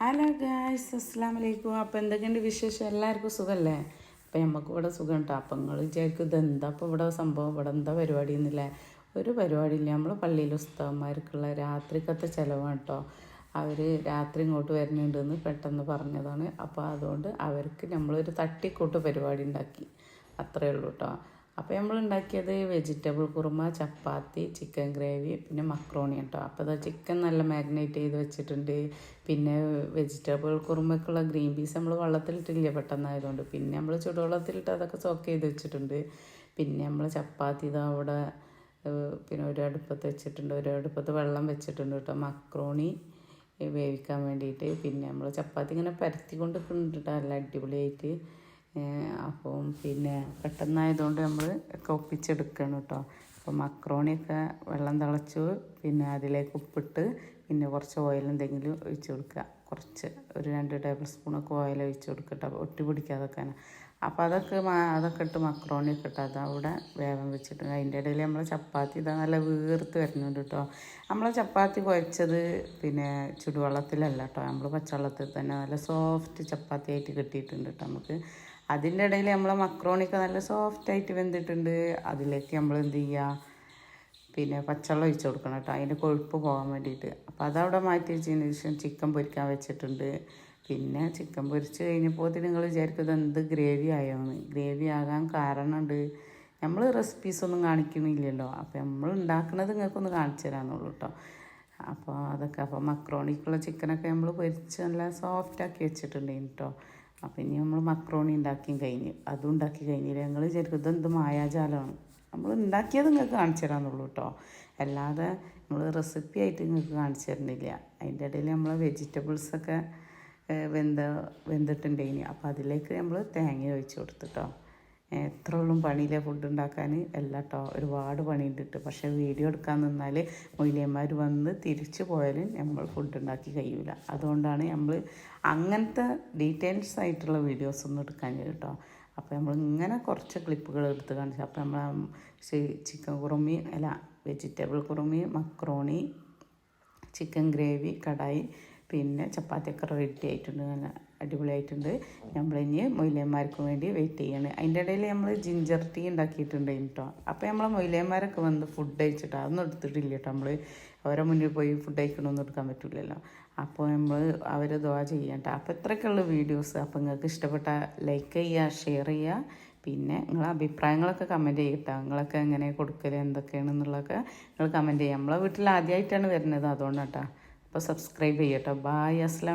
Hello guys അസ്സാം വലൈക്കും അപ്പോൾ എന്തൊക്കെയുണ്ട് വിശേഷം? എല്ലാവർക്കും സുഖമല്ലേ അപ്പോൾ നമുക്ക് ഇവിടെ സുഖം കേട്ടോ അപ്പം നിങ്ങൾ വിചാരിക്കും ഇതെന്താ അപ്പോൾ ഇവിടെ സംഭവം? ഇവിടെ എന്താ പരിപാടി എന്നില്ലേ ഒരു പരിപാടിയില്ല. നമ്മൾ പള്ളിയിൽ ഉസ്താവന്മാർക്കുള്ള രാത്രിക്കത്തെ ചിലവാണ് കേട്ടോ അവർ രാത്രി ഇങ്ങോട്ട് വരുന്നുണ്ടെന്ന് പെട്ടെന്ന് പറഞ്ഞതാണ്. അപ്പോൾ അതുകൊണ്ട് അവർക്ക് നമ്മളൊരു തട്ടിക്കൂട്ട് പരിപാടി ഉണ്ടാക്കി. അത്രയേ ഉള്ളൂ കേട്ടോ അപ്പോൾ നമ്മൾ ഉണ്ടാക്കിയത് vegetable kurma chapati chicken gravy പിന്നെ മക്രോണി കേട്ടോ അപ്പോൾ അത് ചിക്കൻ നല്ല മാഗ്നേറ്റ് ചെയ്ത് വെച്ചിട്ടുണ്ട്. പിന്നെ വെജിറ്റബിൾ കുറുമക്കുള്ള ഗ്രീൻ പീസ് നമ്മൾ വെള്ളത്തിലിട്ടില്ല പെട്ടെന്നായതുകൊണ്ട്. പിന്നെ നമ്മൾ ചുടുവെള്ളത്തിലിട്ട് അതൊക്കെ സോക്ക് ചെയ്ത് വെച്ചിട്ടുണ്ട്. പിന്നെ നമ്മൾ ചപ്പാത്തി ഇതാ അവിടെ പിന്നെ ഒരു അടുപ്പത്ത് വെച്ചിട്ടുണ്ട്. ഒരു അടുപ്പത്ത് വെള്ളം വെച്ചിട്ടുണ്ട് കേട്ടോ മക്രോണി വേവിക്കാൻ വേണ്ടിയിട്ട്. പിന്നെ നമ്മൾ ചപ്പാത്തി ഇങ്ങനെ പരത്തി കൊണ്ട് നിൽക്കുന്നുണ്ട് നല്ല അടിപൊളിയായിട്ട്. അപ്പം പിന്നെ പെട്ടെന്നായതുകൊണ്ട് നമ്മൾ ഒക്കെ ഒപ്പിച്ചെടുക്കണം കേട്ടോ. അപ്പം മക്രോണിയൊക്കെ വെള്ളം തിളച്ചു പിന്നെ അതിലേക്ക് ഉപ്പിട്ട് പിന്നെ കുറച്ച് ഓയിൽ എന്തെങ്കിലും ഒഴിച്ച് കൊടുക്കുക. കുറച്ച് ഒരു രണ്ട് ടേബിൾ സ്പൂണൊക്കെ ഓയിൽ ഒഴിച്ച് കൊടുക്കട്ടോ ഒട്ടി പിടിക്കാതൊക്കെ അപ്പോൾ അതൊക്കെ അതൊക്കെ ഇട്ട് മക്രോണിയൊക്കെ ഇട്ട് അതവിടെ വേഗം വെച്ചിട്ടുണ്ട് അതിന്റെ ഇടയിൽ നമ്മൾ ചപ്പാത്തി ഇതാ നല്ല വീർത്ത് വരുന്നുണ്ട് കേട്ടോ. നമ്മൾ ചപ്പാത്തി കുഴച്ചത് പിന്നെ ചുടുവെള്ളത്തിലല്ല കേട്ടോ. നമ്മൾ പച്ചവെള്ളത്തിൽ തന്നെ നല്ല സോഫ്റ്റ് ചപ്പാത്തി ആയിട്ട് കിട്ടിയിട്ടുണ്ട് കേട്ടോ നമുക്ക്. അതിന്റെ ഇടയിൽ നമ്മൾ മക്രോണിയൊക്കെ നല്ല സോഫ്റ്റ് ആയിട്ട് വെന്തിട്ടുണ്ട്. അതിലേക്ക് നമ്മൾ എന്ത് ചെയ്യുക പിന്നെ പച്ചവെള്ളം ഒഴിച്ച് കൊടുക്കണം കേട്ടോ. അതിന്റെ കൊഴുപ്പ് പോകാൻ വേണ്ടിയിട്ട്. അപ്പോൾ അതവിടെ മാറ്റി വെച്ചതിന് ശേഷം ചിക്കൻ പൊരിക്കാൻ വെച്ചിട്ടുണ്ട്. പിന്നെ ചിക്കൻ പൊരിച്ച് കഴിഞ്ഞപ്പോൾ നിങ്ങൾ വിചാരിക്കുന്നത് എന്ത് ഗ്രേവി ആയോന്ന്. ഗ്രേവി ആകാൻ കാരണമുണ്ട് നമ്മൾ റെസിപ്പീസ് ഒന്നും കാണിക്കണില്ലല്ലോ. അപ്പോൾ നമ്മൾ ഉണ്ടാക്കുന്നത് നിങ്ങൾക്കൊന്ന് കാണിച്ചു തരാമെന്നുള്ളൂ കേട്ടോ അപ്പോൾ അതൊക്കെ അപ്പോൾ മക്രോണിക്കുള്ള ചിക്കനൊക്കെ നമ്മൾ പൊരിച്ച് നല്ല സോഫ്റ്റ് ആക്കി വെച്ചിട്ടുണ്ടായിരുന്നു കേട്ടോ അപ്പോൾ ഇനി നമ്മൾ മക്രോണി ഉണ്ടാക്കിയും കഴിഞ്ഞ്. അതും ഉണ്ടാക്കി കഴിഞ്ഞില്ല? ഞങ്ങൾ വിചാരിക്കും ഇതെന്ത് മായാജാലമാണ്. നമ്മൾ ഉണ്ടാക്കിയത് നിങ്ങൾക്ക് കാണിച്ചു തരാമെന്നുള്ളൂ കേട്ടോ അല്ലാതെ നമ്മൾ റെസിപ്പി ആയിട്ട് നിങ്ങൾക്ക് കാണിച്ചു തരുന്നില്ല. അതിന്റെ ഇടയിൽ നമ്മൾ വെജിറ്റബിൾസൊക്കെ വെന്ത വെന്തിട്ടുണ്ടെങ്കിൽ അപ്പോൾ അതിലേക്ക് നമ്മൾ തേങ്ങ ഒഴിച്ച് കൊടുത്തിട്ടോ എത്ര പണിയിലെ ഫുഡ് ഉണ്ടാക്കാൻ അല്ല കേട്ടോ ഒരുപാട് പണിയുണ്ടിട്ട് പക്ഷേ വീഡിയോ എടുക്കാൻ നിന്നാൽ മൊയിലിയന്മാർ വന്ന് തിരിച്ചു പോയാലും നമ്മൾ ഫുഡ് ഉണ്ടാക്കി കഴിയൂല. അതുകൊണ്ടാണ് നമ്മൾ അങ്ങനത്തെ ഡീറ്റെയിൽസ് ആയിട്ടുള്ള വീഡിയോസ് ഒന്നും എടുക്കാൻ കേട്ടോ അപ്പോൾ നമ്മൾ ഇങ്ങനെ കുറച്ച് ക്ലിപ്പുകൾ എടുത്ത് കാണിച്ചു. അപ്പോൾ നമ്മൾ ചിക്കൻ കുറുമി അല്ല vegetable kurma macaroni chicken gravy kadai പിന്നെ ചപ്പാത്തിയൊക്കെ റെഡി ആയിട്ടുണ്ട് നല്ല അടിപൊളിയായിട്ടുണ്ട്. നമ്മൾ നമ്മളിനി മൊയിലന്മാർക്ക് വേണ്ടി വെയിറ്റ് ചെയ്യണം. അതിന്റെ ഇടയിൽ നമ്മൾ ജിഞ്ചർ ടീ ഉണ്ടാക്കിയിട്ടുണ്ട് കേട്ടോ അപ്പോൾ നമ്മളെ മൊയിലന്മാരൊക്കെ വന്ന് ഫുഡ് കഴിച്ചിട്ട് അതൊന്നും എടുത്തിട്ടില്ല കേട്ടോ നമ്മൾ അവരെ മുന്നിൽ പോയി ഫുഡ് കഴിക്കണമെന്ന് എടുക്കാൻ പറ്റില്ലല്ലോ അപ്പോൾ നമ്മൾ അവർ ദുവാ ചെയ്യണ്ട അപ്പോൾ ഇത്രയൊക്കെയുള്ള വീഡിയോസ് അപ്പോൾ നിങ്ങൾക്ക് ഇഷ്ടപ്പെട്ട ലൈക്ക് ചെയ്യുക ഷെയർ ചെയ്യുക. പിന്നെ നിങ്ങളെ അഭിപ്രായങ്ങളൊക്കെ കമന്റ് ചെയ്യട്ടോ നിങ്ങളൊക്കെ എങ്ങനെ കൊടുക്കൽ എന്തൊക്കെയാണെന്നുള്ളതൊക്കെ നിങ്ങൾ കമന്റ് ചെയ്യുക നമ്മളെ വീട്ടിൽ ആദ്യമായിട്ടാണ് വരുന്നത് അതുകൊണ്ടാട്ടോ അപ്പോൾ സബ്സ്ക്രൈബ് ചെയ്യട്ടോ. ബായ് അസ്ലാം